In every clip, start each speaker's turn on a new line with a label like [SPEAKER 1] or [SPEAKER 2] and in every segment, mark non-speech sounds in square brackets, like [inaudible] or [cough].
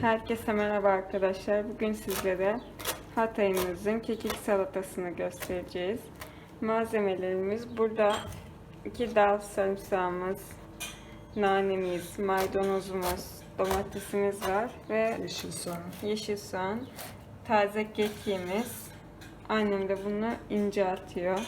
[SPEAKER 1] Herkese merhaba arkadaşlar. Bugün sizlere Hatay'ımızın kekik salatasını göstereceğiz. Malzemelerimiz burada iki dal sarımsağımız, nanemiz, maydanozumuz, domatesimiz var ve
[SPEAKER 2] Yeşil soğan.
[SPEAKER 1] yeşil soğan, taze kekiğimiz. Annem de bunu ince atıyor.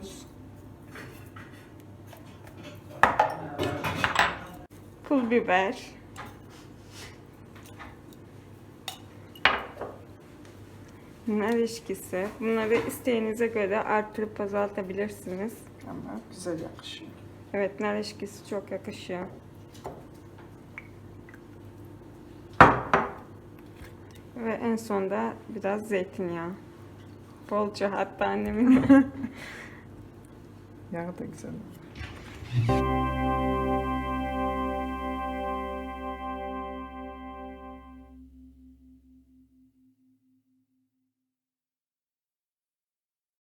[SPEAKER 2] Tuz.
[SPEAKER 1] Pul biber. Nar eşkisi. Bunları isteğinize göre artırıp azaltabilirsiniz.
[SPEAKER 2] Ama güzel yakışıyor.
[SPEAKER 1] Evet nar eşkisi çok yakışıyor. Ve en sonda biraz zeytinyağı. Bolca hatta annemin. [laughs]
[SPEAKER 2] Yeah, I don't think so.